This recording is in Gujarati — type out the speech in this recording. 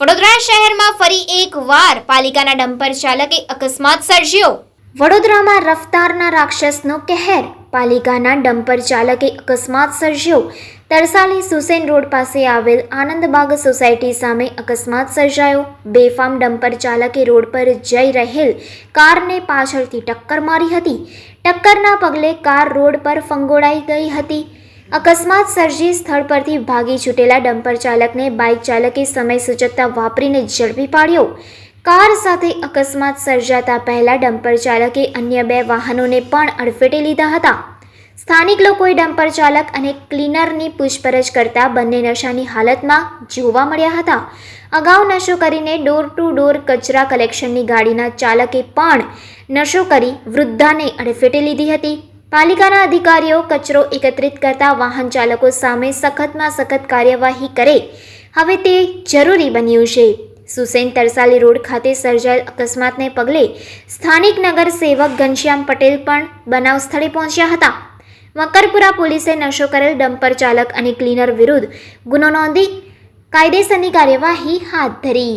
વડોદરા શહેરમાં ફરી એક વાર પાલિકાના ડમ્પર ચાલકે અકસ્માત સર્જ્યો. વડોદરામાં રફતારના રાક્ષસનો કહેર. પાલિકાના ડમ્પર ચાલકે અકસ્માત સર્જ્યો. તરસાલી સુસેન રોડ પાસે આવેલ આનંદબાગ સોસાયટી સામે અકસ્માત સર્જાયો. બેફામ ડમ્પર ચાલકે રોડ પર જઈ રહેલ કારને પાછળથી ટક્કર મારી હતી. ટક્કરના પગલે કાર રોડ પર ફંગોળાઈ ગઈ હતી. અકસ્માત સર્જી સ્થળ પરથી ભાગી છૂટેલા ડમ્પર ચાલકને બાઇક ચાલકે સમય સૂચકતા વાપરીને ઝડપી પાડ્યો. કાર સાથે અકસ્માત સર્જાતા પહેલા ડમ્પર ચાલકે અન્ય બે વાહનોને પણ અડફેટે લીધા હતા. સ્થાનિક લોકોએ ડમ્પર ચાલક અને ક્લીનરની પૂછપરછ કરતા બંને નશાની હાલતમાં જોવા મળ્યા હતા. અગાઉ નશો કરીને ડોર ટુ ડોર કચરા કલેક્શનની ગાડીના ચાલકે પણ નશો કરી વૃદ્ધાને અડફેટે લીધી હતી. પાલિકાના અધિકારીઓ કચરો એકત્રિત કરતા વાહન ચાલકો સામે સખતમાં સખત કાર્યવાહી કરે. હવે તે જરૂરી બન્યું છે. સુસેન તરસાલી રોડ ખાતે સર્જાયેલ અકસ્માતને પગલે સ્થાનિક નગર સેવક ઘનશ્યામ પટેલ પણ બનાવ સ્થળે પહોંચ્યા હતા. મકરપુરા પોલીસે નશો કરેલ ડમ્પર ચાલક અને ક્લીનર વિરુદ્ધ ગુનો નોંધી કાયદેસરની કાર્યવાહી હાથ ધરી.